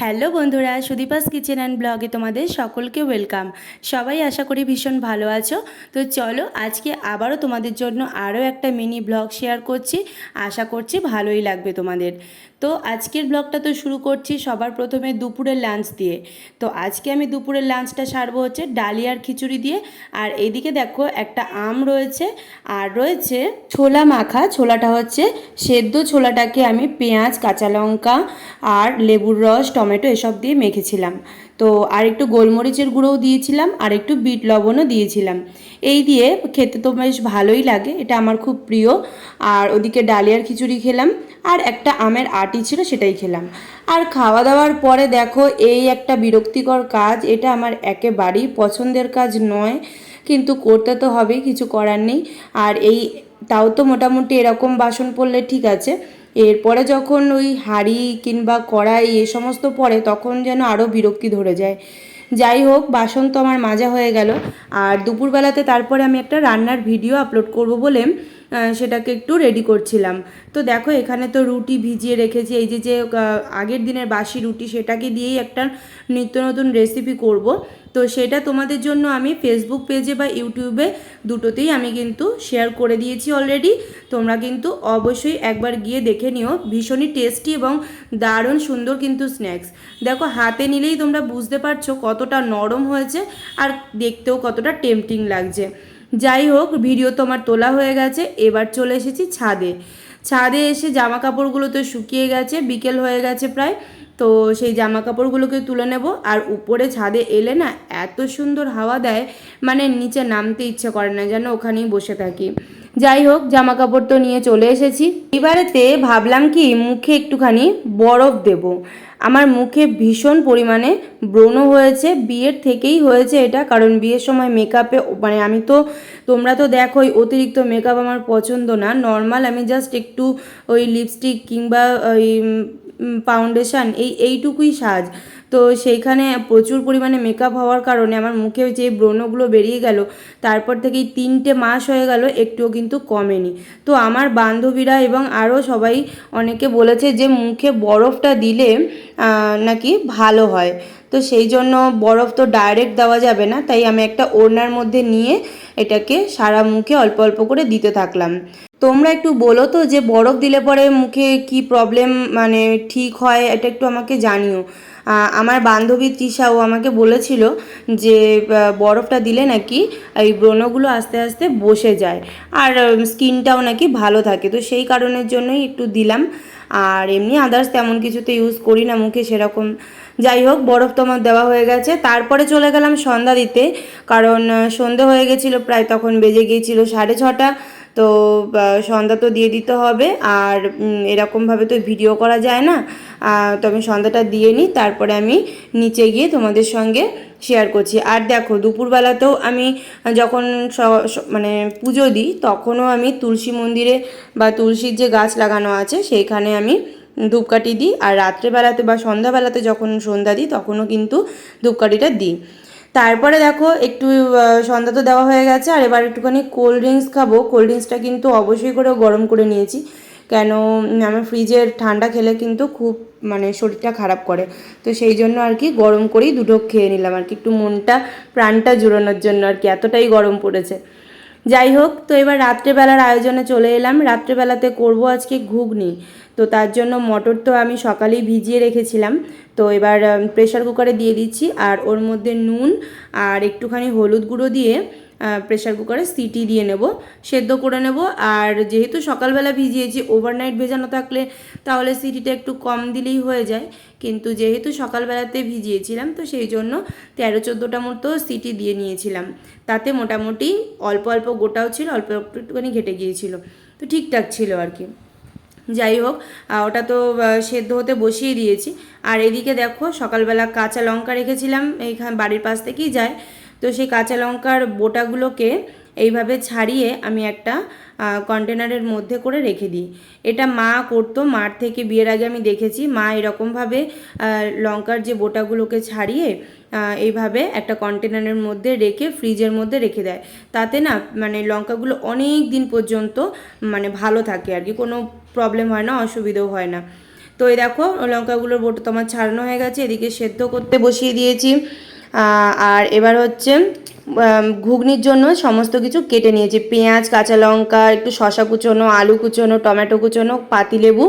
Hello বন্ধুরা, Sudipa's kitchen and ব্লগে তোমাদের সকলকে ওয়েলকাম। সবাই আশা করি ভীষণ ভালো আছো। তো চলো আজকে আবারও তোমাদের জন্য আরও একটা মিনি ব্লগ শেয়ার করছি। আশা করছি ভালোই লাগবে তোমাদের। তো আজকের ব্লগটা তো শুরু করছি সবার প্রথমে দুপুরের লাঞ্চ দিয়ে। তো আজকে আমি দুপুরের লাঞ্চটা সারবো হচ্ছে ডালিয়ার খিচুড়ি দিয়ে। আর এদিকে দেখো একটা আম রয়েছে। আর রয়েছে ছোলা মাখা। ছোলাটা হচ্ছে সেদ্ধ ছোলাটাকে আমি পেঁয়াজ, কাঁচা লঙ্কা আর লেবুর রস টমেটো এসব দিয়ে মেখেছিলাম। তো আর একটু গোলমরিচের গুঁড়োও দিয়েছিলাম আর একটু বিট লবণও দিয়েছিলাম। এই দিয়ে খেতে তো বেশ ভালোই লাগে, এটা আমার খুব প্রিয়। আর ওদিকে ডালিয়ার খিচুড়ি খেলাম, আর একটা আমের আটি ছিল সেটাই খেলাম। আর খাওয়া দাওয়ার পরে দেখো, এই একটা বিরক্তিকর কাজ, এটা আমার একেবারেই পছন্দের কাজ নয়, কিন্তু করতে তো হবেই, কিছু করার নেই। আর এই, তাও তো মোটামুটি এরকম বাসন পড়লে ঠিক আছে এরপরে যখন ওই হাঁড়ি কিংবা কড়াই এ সমস্ত পরে তখন যেন আরও বিরক্তি ধরে যায়। যাই হোক, বাসন তো আমার মাজা হয়ে গেল। আর দুপুরবেলাতে তারপরে আমি একটা রান্নার ভিডিও আপলোড করব বলে সেটাকে একটু রেডি করছিলাম। তো দেখো, এখানে তো রুটি ভিজিয়ে রেখেছি। এই যে যে আগের দিনের বাসি রুটি, সেটাকে দিয়েই একটা নিত্য নতুন রেসিপি করব। তো সেটা তোমাদের জন্য আমি ফেসবুক পেজে বা ইউটিউবে দুটোতেই আমি কিন্তু শেয়ার করে দিয়েছি অলরেডি তোমরা কিন্তু অবশ্যই একবার গিয়ে দেখে নিও। ভীষণই টেস্টি এবং দারুণ সুন্দর কিন্তু স্ন্যাক্স দেখো, হাতে নিলেই তোমরা বুঝতে পারছ কতটা নরম হয়েছে আর দেখতেও কতটা টেম্পটিং লাগছে। যাই হোক ভিডিও তো আমার তোলা হয়ে গেছে, এবার চলে এসেছি ছাদে। ছাদে এসে জামা কাপড়গুলো তো শুকিয়ে গেছে, বিকেল হয়ে গেছে প্রায়, তো সেই জামা কাপড়গুলোকে তুলে নেব। আর উপরে ছাদে এলে না, এত সুন্দর হাওয়া দেয় মানে নিচে নামতে ইচ্ছে করে না, যেন ওখানেই বসে থাকি। যাই হোক জামা কাপড় তো নিয়ে চলে এসেছি। এবারেতে ভাবলাম কি, মুখে একটুখানি বরফ দেব। আমার মুখে ভীষণ পরিমাণে ব্রণ হয়েছে, বিয়ের থেকেই হয়েছে এটা, কারণ বিয়ের সময় মেকআপে মানে আমি তো, তোমরা তো দেখো অতিরিক্ত মেকআপ আমার পছন্দ না। নর্মাল আমি জাস্ট একটু ওই লিপস্টিক কিংবা ওই ফাউন্ডেশান এই, এইটুকুই সাজ। তো সেইখানে প্রচুর পরিমাণে মেকআপ হওয়ার কারণে আমার মুখে যে ব্রণগুলো বেরিয়ে গেল, তারপর থেকেই তিনটে মাস হয়ে গেল একটুও কিন্তু কমেনি। তো আমার বান্ধবীরা এবং আরও সবাই অনেকে বলেছে যে মুখে বরফটা দিলে নাকি ভালো হয়। তো সেই জন্য বরফ তো ডাইরেক্ট দেওয়া যাবে না, তাই আমি একটা ওড়নার মধ্যে নিয়ে এটাকে সারা মুখে অল্প অল্প করে দিতে থাকলাম। তোমরা একটু বলো তো যে বরফ দিলে পরে মুখে কি প্রবলেম মানে ঠিক হয়, এটা একটু আমাকে জানিও। আমার বান্ধবী তৃষাও আমাকে বলেছিল যে বরফটা দিলে নাকি এই ব্রণগুলো আস্তে আস্তে বসে যায়। আর স্কিনটাও নাকি ভালো থাকে। তো সেই কারণের জন্যই একটু দিলাম। আর এমনি আদার্স তেমন কিছুতে ইউজ করি না মুখে সেরকম। যাই হোক, বরফ তো আমার দেওয়া হয়ে গেছে। তারপরে চলে গেলাম সন্ধ্যা দিতে। কারণ সন্ধে হয়ে গেছিল, প্রায় তখন বেজে গিয়েছিল সাড়ে ছটা। তো সন্ধ্যা তো দিয়ে দিতে হবে আর এরকমভাবে তো ভিডিও করা যায় না। তো আমি সন্ধ্যাটা দিয়ে নিই, তারপরে আমি নিচে গিয়ে তোমাদের সঙ্গে শেয়ার করছি। আর দেখো, দুপুরবেলাতেও আমি যখন মানে পুজো দিই, তখনও আমি তুলসী মন্দিরে বা তুলসীর যে গাছ লাগানো আছে, সেইখানে আমি ধূপকাঠি দিই। আর রাত্রেবেলাতে বা সন্ধ্যাবেলাতে যখন সন্ধ্যা দিই, তখনও কিন্তু ধূপকাঠিটা দিই। তারপরে দেখো একটু সন্ধ্যা তো দেওয়া হয়ে গেছে, আর এবার একটুখানি কোল্ড ড্রিঙ্কস খাব। কোল্ড ড্রিঙ্কসটা কিন্তু অবশ্যই করে গরম করে নিয়েছি। কেন আমার ফ্রিজের ঠান্ডা খেলে কিন্তু খুব মানে শরীরটা খারাপ করে। তো সেই জন্য আর কি গরম করেই দুটো খেয়ে নিলাম আর কি। একটু মনটা, প্রাণটা জুড়ানোর জন্য আর কি, এতটাই গরম পড়েছে। যাই হোক, তো এবার রাত্রেবেলার আয়োজনে চলে এলাম। রাত্রেবেলাতে করব আজকে ঘুগনি। তো তার জন্য মটর তো আমি সকালেই ভিজিয়ে রেখেছিলাম। তো এবার প্রেশার কুকারে দিয়ে দিচ্ছি আর ওর মধ্যে নুন আর একটুখানি হলুদ গুঁড়ো দিয়ে প্রেশার কুকারে সিটি দিয়ে নেব, সেদ্ধ করে নেব। আর যেহেতু সকালবেলা ভিজিয়েছি ওভারনাইট ভেজানো থাকলে তাহলে সিটিটা একটু কম দিলেই হয়ে যায়। কিন্তু যেহেতু সকালবেলাতে ভিজিয়েছিলাম, তো সেই জন্য তেরো চোদ্দোটা মতো সিটি দিয়ে নিয়েছিলাম। তাতে মোটামুটি অল্প অল্প গোটাও ছিল অল্প অল্প একটুখানি ঘেটে গিয়েছিল। তো ঠিকঠাক ছিল আর কি। যাই হোক ওটা তো সেদ্ধ হতে বসিয়ে দিয়েছি। আর এদিকে দেখো, সকালবেলা কাঁচা লঙ্কা রেখেছিলাম, এইখান, বাড়ির পাশ থেকেই যায়। তো সেই কাঁচা লঙ্কার বোটাগুলোকে এইভাবে ছাড়িয়ে আমি একটা কন্টেনারের মধ্যে করে রেখে দিই। এটা মা করতো, মার থেকে বিয়ের আগে আমি দেখেছি। মা এরকমভাবে লঙ্কার যে বোটাগুলোকে ছাড়িয়ে এইভাবে একটা কন্টেনারের মধ্যে রেখে ফ্রিজের মধ্যে রেখে দেয়। তাতে না মানে লঙ্কাগুলো অনেক দিন পর্যন্ত মানে ভালো থাকে আর কি। কোনো প্রবলেম হয় না, অসুবিধেও হয় না। তো এই দেখো, লঙ্কাগুলোর বোটো তোমার ছাড়ানো হয়ে গেছে। এদিকে সেদ্ধ করতে বসিয়ে দিয়েছি। আর এবার হচ্ছে ঘুগনির জন্য সমস্ত কিছু কেটে নিয়েছি। পেঁয়াজ, কাঁচা লঙ্কা, একটু শশা কুচোনো, আলু কুচোনো, টমেটো কুচোনো পাতিলেবু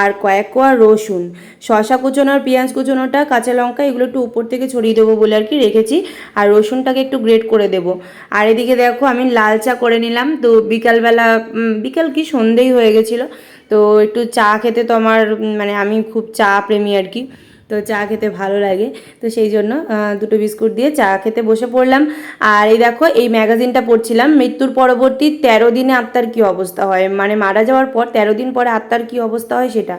আর কয়েক কোয়া রসুন। শশা কুচোনো আর পেঁয়াজ কুচোনোটা, কাঁচা লঙ্কা এগুলো একটু উপর থেকে ছড়িয়ে দেবো বলে আর কি রেখেছি। আর রসুনটাকে একটু গ্রেট করে দেবো। আর এদিকে দেখো আমি লাল চা করে নিলাম। তো বিকালবেলা বিকাল কি সন্ধেই হয়ে গেছিল। তো একটু চা খেতে তো আমার মানে আমি খুব চা প্রেমী আর কি। তো চা খেতে ভালো লাগে। তো সেই জন্য দুটো বিস্কুট দিয়ে চা খেতে বসে পড়লাম। আর এই দেখো, এই ম্যাগাজিনটা পড়ছিলাম, মৃত্যুর পরবর্তী তেরো দিনে আত্মার কি অবস্থা হয়? মানে মারা যাওয়ার পর, তেরো দিন পরে আত্মার কি অবস্থা হয় সেটা?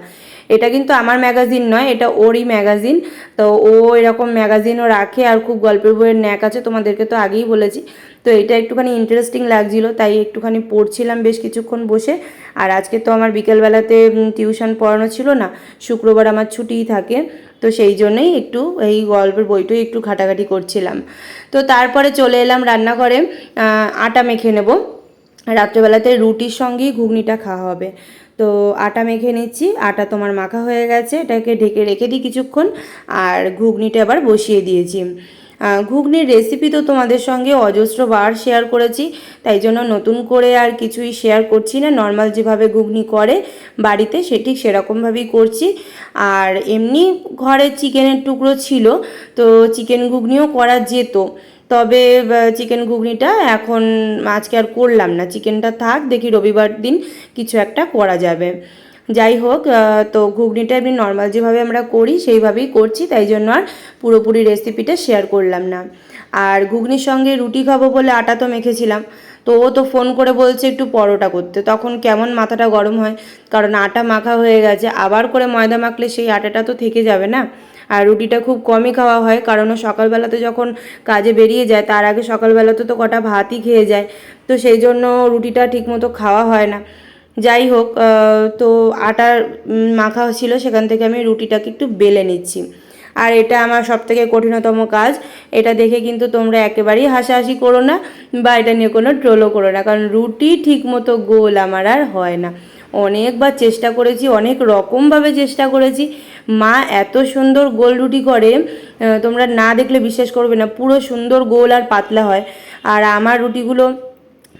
এটা কিন্তু আমার ম্যাগাজিন নয়, এটা ওরই ম্যাগাজিন। তো ও এরকম ম্যাগাজিনও রাখে আর খুব গল্পের বইয়ের ন্যাক আছে, তোমাদেরকে তো আগেই বলেছি। তো এটা একটুখানি ইন্টারেস্টিং লাগছিল, তাই একটুখানি পড়ছিলাম বেশ কিছুক্ষণ বসে। আর আজকে তো আমার বিকেলবেলাতে টিউশন পড়ানো ছিল না, শুক্রবার আমার ছুটিই থাকে। তো সেই জন্যই একটু এই গল্পের বইটাই একটু ঘাটাঘাটি করছিলাম। তো তারপরে চলে এলাম রান্নাঘরে আটা মেখে নেব। রাত্রেবেলাতে রুটির সঙ্গেই ঘুগনিটা খাওয়া হবে। তো আটা মেখে নিচ্ছি। আটা তোমার মাখা হয়ে গেছে। এটাকে ঢেকে রেখে দিই কিছুক্ষণ। আর ঘুগনিটা আবার বসিয়ে দিয়েছি। ঘুগনির রেসিপি তো তোমাদের সঙ্গে অজস্র বার শেয়ার করেছি। তাই জন্য নতুন করে আর কিছুই শেয়ার করছি না। নর্মাল যেভাবে ঘুগনি করে বাড়িতে, সে ঠিক সেরকমভাবেই করছি। আর এমনি ঘরে চিকেনের টুকরো ছিল। তো চিকেন ঘুগনিও করা যেত। তবে চিকেন ঘুগনিটা এখন আজকে আর করলাম না। চিকেনটা থাক, দেখি রবিবার দিন কিছু একটা করা যাবে। যাই হোক তো ঘুগনিটা এমনি নর্মাল যেভাবে আমরা করি, সেইভাবেই করছি, তাই জন্য আর পুরোপুরি রেসিপিটা শেয়ার করলাম না। আর ঘুগনির সঙ্গে রুটি খাব বলে আটা তো মেখেছিলাম, তো ও তো ফোন করে বলছে একটু পরোটা করতে। তখন কেমন মাথাটা গরম হয়, কারণ আটা মাখা হয়ে গেছে, আবার করে ময়দা মাখলে সেই আটাটা তো থেকে যাবে না। আর রুটিটা খুব কমই খাওয়া হয়, কারণ ও সকালবেলাতে যখন কাজে বেরিয়ে যায়, তার আগে সকালবেলাতে তো কটা ভাতই খেয়ে যায়, তো সেই জন্য রুটিটা ঠিকমতো খাওয়া হয় না। যাই হোক তো আটার মাখা ছিল, সেখান থেকে আমি রুটিটাকে একটু বেলে নিচ্ছি। আর এটা আমার সবথেকে কঠিনতম কাজ, এটা দেখে কিন্তু তোমরা একেবারেই হাসাহাসি করো না, বা এটা নিয়ে কোনো ট্রোলও করো না, কারণ রুটি ঠিকমতো গোল আমার আর হয় না। অনেকবার চেষ্টা করেছি, অনেক রকমভাবে চেষ্টা করেছি। মা এত সুন্দর গোল রুটি করে তোমরা না দেখলে বিশ্বাস করবে না, পুরো সুন্দর গোল আর পাতলা হয়। আর আমার রুটিগুলো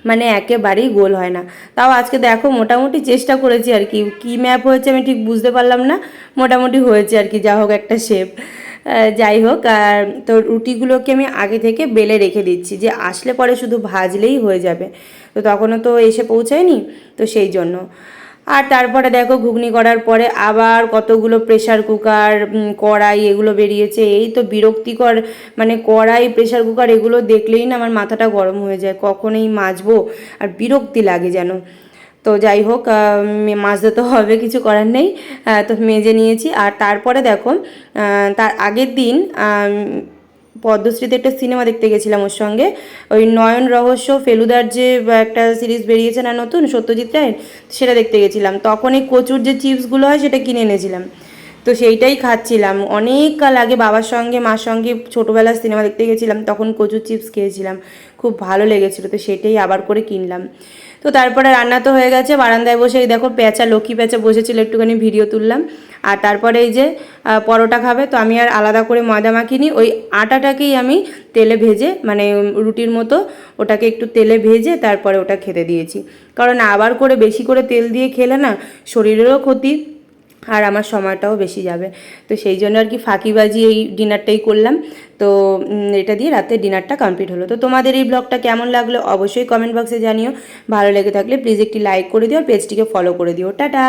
মানে একেবারেই গোল হয় না। তাও আজকে দেখো মোটামুটি চেষ্টা করেছি আর কি, কী ম্যাপ হয়েছে আমি ঠিক বুঝতে পারলাম না, মোটামুটি হয়েছে আর কি, যা হোক একটা শেপ যাই হোক, আর তো রুটিগুলোকে আমি আগে থেকে বেলে রেখে দিচ্ছি, যে আসলে পরে শুধু ভাজলেই হয়ে যাবে। তো তখনও তো এসে পৌঁছায়নি, তো সেই জন্য। আর তারপরে দেখো ঘুগনি করার পরে আবার কতগুলো প্রেশার কুকার কড়াই এগুলো বেরিয়েছে। এই তো বিরক্তিকর মানে কড়াই প্রেশার কুকার এগুলো দেখলেই না আমার মাথাটা গরম হয়ে যায়। কখন এই মাজবো আর বিরক্তি লাগে যেন। তো যাই হোক মাজতে তো হবে, কিছু করার নেই। তো মেজে নিয়েছি। আর তারপরে দেখো তার আগের দিন পদ্মশ্রীতে একটা সিনেমা দেখতে গেছিলাম ওর সঙ্গে। ওই নয়ন রহস্য, ফেলুদার যে একটা সিরিজ বেরিয়েছে না নতুন, সত্যজিৎ রায় সেটা দেখতে গেছিলাম। তখন এই কচুর যে চিপসগুলো হয়, সেটা কিনে এনেছিলাম। তো সেইটাই খাচ্ছিলাম। অনেক কাল আগে বাবার সঙ্গে, মার সঙ্গে ছোটোবেলার সিনেমা দেখতে গেছিলাম, তখন কচুর চিপস খেয়েছিলাম। খুব ভালো লেগেছিলো, তো সেটাই আবার করে কিনলাম। তো তারপরে রান্না তো হয়ে গেছে, বারান্দায় বসে এই দেখো পেঁচা, লক্ষ্মী পেঁচা বসেছিল, একটুখানি ভিডিও তুললাম। আর তারপরে এই যে পরোটা খাবে, তো আমি আর আলাদা করে ময়দা মাখিনি, ওই আটাটাকেই আমি তেলে ভেজে মানে রুটির মতো ওটাকে একটু তেলে ভেজে তারপরে ওটা খেতে দিয়েছি। কারণ আবার করে বেশি করে তেল দিয়ে খেলে না, শরীরেরও ক্ষতি। আর আমার সময়টাও বেশি যাবে। তো সেই জন্য আর কি ফাঁকিবাজি এই ডিনারটাই করলাম। তো এটা দিয়ে রাতে ডিনারটা কমপ্লিট হলো। তো তোমাদের এই ব্লগটা কেমন লাগল অবশ্যই কমেন্ট বক্সে জানিও। ভালো লেগে থাকলে প্লিজ একটি লাইক করে দিও পেজটিকে ফলো করে দিও। টাটা!